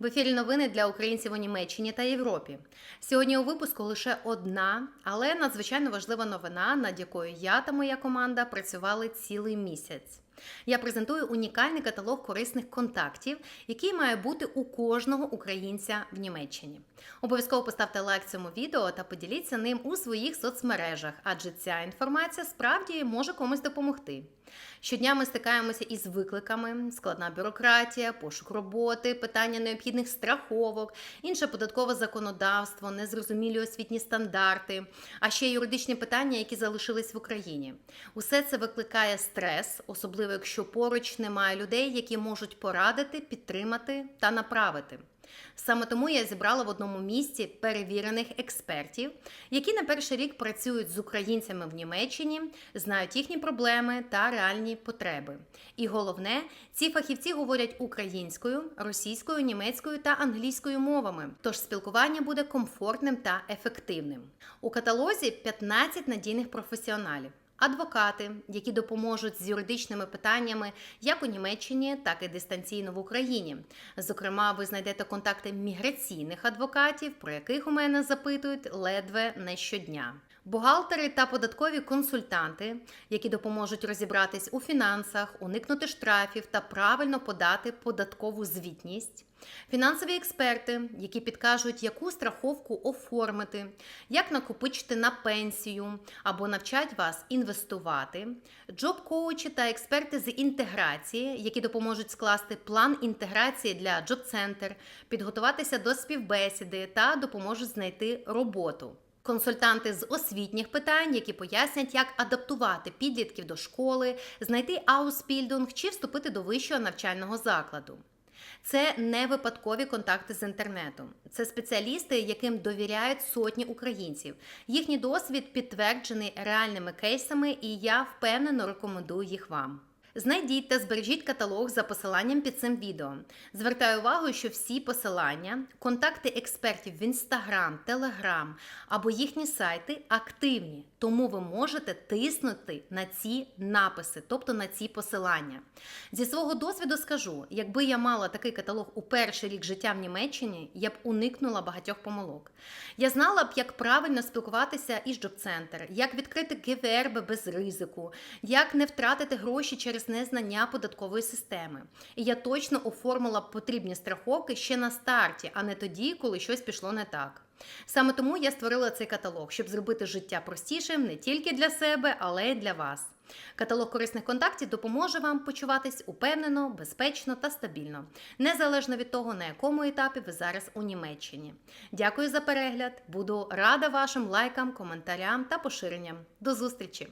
В ефірі новини для українців у Німеччині та Європі. Сьогодні у випуску лише одна, але надзвичайно важлива новина, над якою я та моя команда працювали цілий місяць. Я презентую унікальний каталог корисних контактів, який має бути у кожного українця в Німеччині. Обов'язково поставте лайк цьому відео та поділіться ним у своїх соцмережах, адже ця інформація справді може комусь допомогти. Щодня ми стикаємося із викликами: складна бюрократія, пошук роботи, питання необхідних страховок, інше податкове законодавство, незрозумілі освітні стандарти, а ще юридичні питання, які залишились в Україні. Усе це викликає стрес, особливо якщо поруч немає людей, які можуть порадити, підтримати та направити. Саме тому я зібрала в одному місці перевірених експертів, які на перший рік працюють з українцями в Німеччині, знають їхні проблеми та реальні потреби. І головне, ці фахівці говорять українською, російською, німецькою та англійською мовами. Тож спілкування буде комфортним та ефективним. У каталозі 15 надійних професіоналів. Адвокати, які допоможуть з юридичними питаннями як у Німеччині, так і дистанційно в Україні. Зокрема, ви знайдете контакти міграційних адвокатів, про яких у мене запитують ледве не щодня. Бухгалтери та податкові консультанти, які допоможуть розібратись у фінансах, уникнути штрафів та правильно подати податкову звітність. Фінансові експерти, які підкажуть, яку страховку оформити, як накопичити на пенсію або навчать вас інвестувати, джоб-коучі та експерти з інтеграції, які допоможуть скласти план інтеграції для джоб-центр, підготуватися до співбесіди та допоможуть знайти роботу. Консультанти з освітніх питань, які пояснять, як адаптувати підлітків до школи, знайти ауспільдунг чи вступити до вищого навчального закладу. Це не випадкові контакти з інтернету. Це спеціалісти, яким довіряють сотні українців. Їхній досвід підтверджений реальними кейсами, і я впевнено рекомендую їх вам. Знайдіть та збережіть каталог за посиланням під цим відео. Звертаю увагу, що всі посилання, контакти експертів в Instagram, Telegram або їхні сайти активні, тому ви можете тиснути на ці написи, тобто на ці посилання. Зі свого досвіду скажу, якби я мала такий каталог у перший рік життя в Німеччині, я б уникнула багатьох помилок. Я знала б, як правильно спілкуватися із джоб-центр, як відкрити ГВРБ без ризику, як не втратити гроші через незнання податкової системи. І я точно оформила потрібні страховки ще на старті, а не тоді, коли щось пішло не так. Саме тому я створила цей каталог, щоб зробити життя простішим не тільки для себе, але й для вас. Каталог корисних контактів допоможе вам почуватись упевнено, безпечно та стабільно, незалежно від того, на якому етапі ви зараз у Німеччині. Дякую за перегляд. Буду рада вашим лайкам, коментарям та поширенням. До зустрічі!